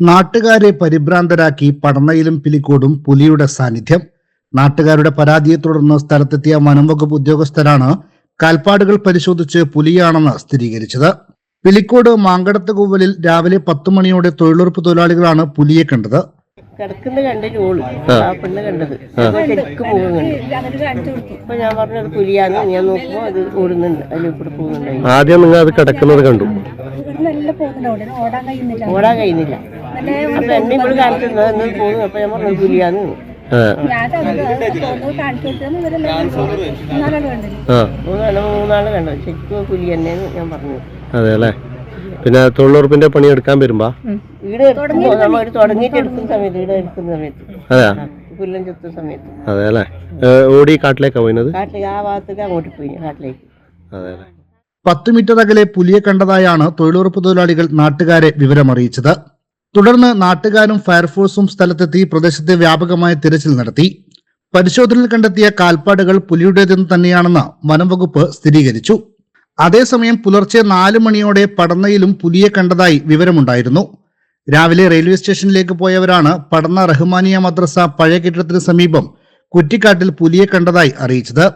നാട്ടുകാരെ പരിഭ്രാന്തരാക്കി പടന്നയിലും പിലിക്കോടും പുലിയുടെ സാന്നിധ്യം. നാട്ടുകാരുടെ പരാതിയെ തുടർന്ന് സ്ഥലത്തെത്തിയ വനംവകുപ്പ് ഉദ്യോഗസ്ഥരാണ് കാൽപ്പാടുകൾ പരിശോധിച്ച് പുലിയാണെന്ന് സ്ഥിരീകരിച്ചത്. പിലിക്കോട് മാങ്കടത്ത് കൂവലിൽ രാവിലെ പത്തു മണിയോടെ തൊഴിലുറപ്പ് തൊഴിലാളികളാണ് പുലിയെ കണ്ടത്. കിടക്കുന്ന കണ്ട് ആ. പെണ്ണ് കണ്ടത്. ശരിക്കും മുഖം കണ്ടു അപ്പൊ ഞാൻ പറഞ്ഞത് പുലിയാണ്. പുലിയാന്ന് ഞാൻ നോക്കുമ്പോ അത് ഓടുന്നുണ്ട് അതിൽ കൂടെ പോകുന്നുണ്ടായി ആദ്യം നിങ്ങൾ അത് കിടക്കുന്നത് കണ്ടു. പോകുന്നുണ്ട് ഓടാൻ കഴിയുന്നില്ല. ഓടാൻ കഴിയുന്നില്ല. അപ്പൊ എന്നെ ഇവിടെ കാണിച്ചു എന്ന് പോകും അപ്പൊ ഞാൻ പറഞ്ഞു മൂന്നാൾ മൂന്നാൾ കണ്ടു. ശരിക്കും പുലി തന്നെയെന്ന് ഞാൻ പറഞ്ഞു. അതെ അല്ലേ? പിന്നെ തൊഴിലുറപ്പിന്റെ പണി എടുക്കാൻ വരുമ്പോ? വീട് എടുക്കുമ്പോ നമ്മൾ ഒരു തുടങ്ങിയിട്ട് എടുക്കുന്ന സമയത്ത് വീട് എടുക്കുന്ന സമയത്ത്. അതെയാ? ആ, പുല്ലം ചെത്തുന്ന സമയത്ത്. അതെ അല്ലേ? ഓടി കാട്ടിലേക്കാ പോയിരുന്നത്? കാട്ടിലേക്ക് ആ ഭാഗത്തേക്ക് അങ്ങോട്ട് പോയി കാട്ടിലേക്ക്. അതെ അല്ലേ? പത്ത് മീറ്റർ അകലെ പുലിയെ കണ്ടതായാണ് തൊഴിലുറപ്പ് തൊഴിലാളികൾ നാട്ടുകാരെ വിവരമറിയിച്ചത്. തുടർന്ന് നാട്ടുകാരും ഫയർഫോഴ്സും സ്ഥലത്തെത്തി പ്രദേശത്തെ വ്യാപകമായ തിരച്ചിൽ നടത്തി. പരിശോധനയിൽ കണ്ടെത്തിയ കാൽപ്പാടുകൾ പുലിയുടേതെന്ന് തന്നെയാണെന്ന് വനംവകുപ്പ് സ്ഥിരീകരിച്ചു. അതേസമയം പുലർച്ചെ നാല് മണിയോടെ പടന്നയിലും പുലിയെ കണ്ടതായി വിവരമുണ്ടായിരുന്നു. രാവിലെ റെയിൽവേ സ്റ്റേഷനിലേക്ക് പോയവരാണ് പടന്ന റഹ്മാനിയ മദ്രസ പഴയ കെട്ടിടത്തിന് സമീപം കുറ്റിക്കാട്ടിൽ പുലിയെ കണ്ടതായി അറിയിച്ചത്.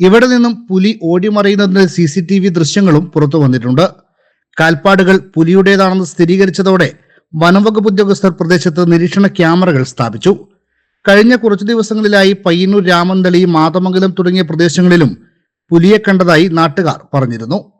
ഇവിടെ നിന്നും പുലി ഓടിമറിയുന്നതിന്റെ സി സി ടി വി ദൃശ്യങ്ങളും പുറത്തു വന്നിട്ടുണ്ട്. കാൽപ്പാടുകൾ പുലിയുടേതാണെന്ന് സ്ഥിരീകരിച്ചതോടെ വനംവകുപ്പ് ഉദ്യോഗസ്ഥർ പ്രദേശത്ത് നിരീക്ഷണ ക്യാമറകൾ സ്ഥാപിച്ചു. കഴിഞ്ഞ കുറച്ചു ദിവസങ്ങളിലായി പയ്യന്നൂർ രാമന്തളി മാതമംഗലം തുടങ്ങിയ പ്രദേശങ്ങളിലും പുലിയെ കണ്ടതായി നാട്ടുകാർ പറഞ്ഞിരുന്നു.